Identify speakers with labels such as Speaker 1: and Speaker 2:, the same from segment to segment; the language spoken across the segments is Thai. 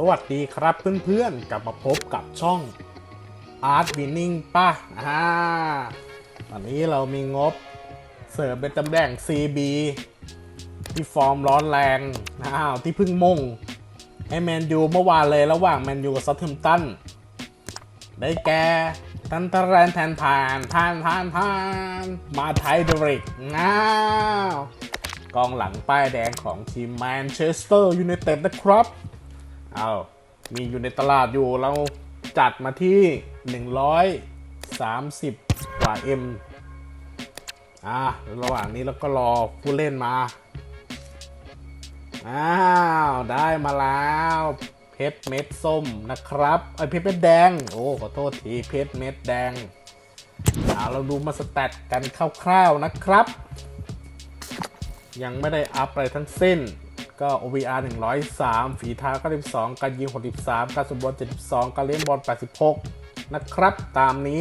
Speaker 1: สวัสดีครับเพื่อนๆ กลับมาพบกับช่อง Art Winning ป่ะอ่าวันนี้เรามีงบเสิร์ฟเป็นตำแหน่ง CB ที่ฟอร์มร้อนแรงอ้าวที่เพึ่งมงให้แมนยูเมื่อวานเลยระหว่างแมนยูกับซัตเทมตัน ได้แก่ทันตะแรนแทนผ่านผ่านผ่านผ่านมาไทยเดริกง้าวกองหลังป้ายแดงของทีมแมนเชสเตอร์ยูไนเต็ดนะครับ เอามีอยู่ในตลาดอยู่เราจัดมาที่ 130 กว่า M อ่าระหว่างนี้เราก็รอผู้เล่นมา อ้าว ได้มาแล้ว เพชรเม็ดส้มนะครับไอเพชรเม็ดแดง โอ้ ขอโทษทีเพชรเม็ดแดงเอาเราดูมาสแตทกันคร่าวๆนะครับ ยังไม่ได้อัพอะไรทั้งสิ้น ก็ OVR 103 ฝีเท้า92 การยิง 63 การสมบูรณ์72 การเลี้ยงบอล 86 นะครับ ตามนี้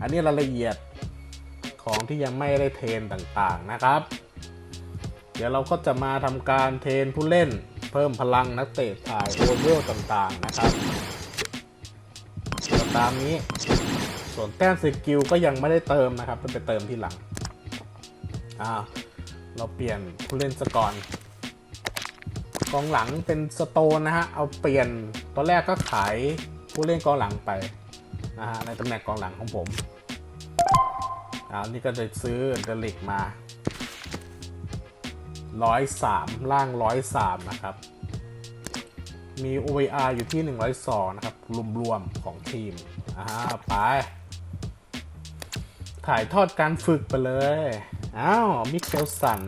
Speaker 1: อันนี้รายละเอียดของที่ยังไม่ได้เทรนต่างๆนะครับ เดี๋ยวเราก็จะมาทำการเทรนผู้เล่นเพิ่มพลังนักเตะถ่ายโอเวอร์ต่างๆนะครับตามนี้ ส่วนแต้มสกิลก็ยังไม่ได้เติมนะครับต้องไปเติมที่หลังอ่าเราเปลี่ยนผู้เล่นซะก่อน กองหลังเป็นสโตนนะฮะ เอาเปลี่ยนตอนแรกก็ขายผู้เล่นกองหลังไปนะฮะในตำแหน่งกองหลังของผมอ่านี่ก็จะซื้อเดลิกมา 103 ล่าง 103 นะครับ มี OVR อยู่ที่ 102 นะครับ รวมๆ ของทีมอ่าไป ถ่ายทอดการฝึกไปเลย อ้าว มิเคลสัน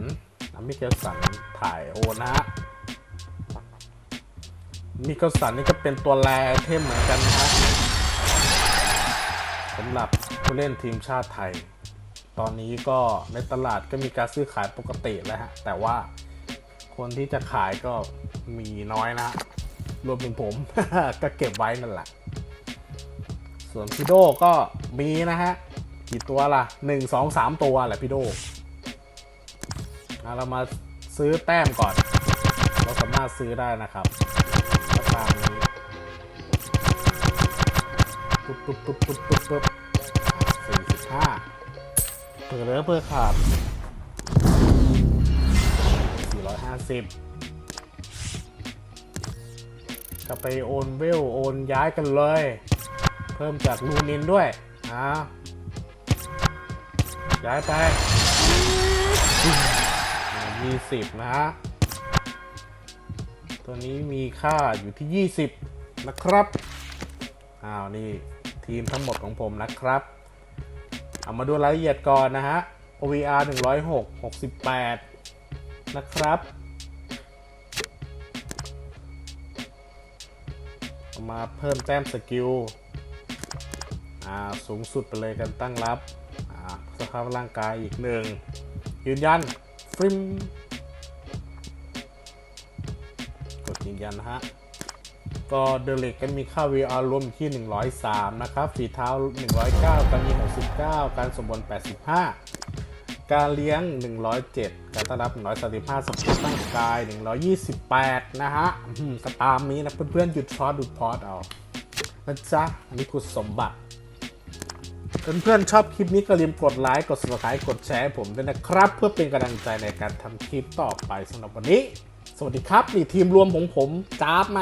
Speaker 1: มิเคลสันถ่ายโอนะฮะ มิเคสันนี่ก็เป็นตัวแรเทมเหมือนกันนะฮะสำหรับผู้เล่นทีมชาติไทย ตอนนี้ก็ในตลาดก็มีการซื้อขายปกติแล้วฮะ แต่ว่าคนที่จะขายก็มีน้อยนะรวมถึงผม ก็เก็บไว้นั่นแหละ ส่วนพี่โดก็มีนะฮะ กี่ตัวล่ะ1 2 3ตัวแหละพี่โดเรามาซื้อแต้มก่อน เราสามารถซื้อได้นะครับ ปุ๊บปุ๊บปุ๊บปุ๊บปุ๊บสี่สิบห้าเผื่อเหลือเผื่อขาดสี่ร้อยห้าสิบก็ไปโอนเวลโอนย้ายกันเลย เพิ่มจากลูนินด้วยอ่าย้ายไปยี่สิบนะฮะ ตัวนี้มีค่าอยู่ที่20นะครับ อ้าว นี่ ทีมทั้งหมดของผมนะครับ เอามาดูรายละเอียดก่อนนะฮะ OVR 106 68 นะครับ มาเพิ่มแต้มสกิลอ่าสูงสุดไปเลยกันตั้งรับอ่าสภาพร่างกายอีกหนึ่ง ยืนยันฟริมกดยืนยันนะฮะ ก็เดลิกก็มีค่า VR รวมอยู่ที่ 103 นะครับ ฝีเท้า 109 การยิง 69 การสมบูรณ์ 85 การเลี้ยง 107 การต้อนรับ 135สภาพร่างกาย 128 นะฮะอืมก็ตามนี้นะ เพื่อนๆหยุดพอดุดพอดเอานะจ๊ะ อันนี้คือสมบัติเพื่อนๆชอบคลิปนี้ก็ลืมกดไลค์ กด subscribe กดแชร์ให้ผมด้วยนะครับ เพื่อเป็นกำลังใจในการทำคลิปต่อไปสำหรับวันนี้ สวัสดีครับ นี่ทีมรวมของผมจ้าบไหม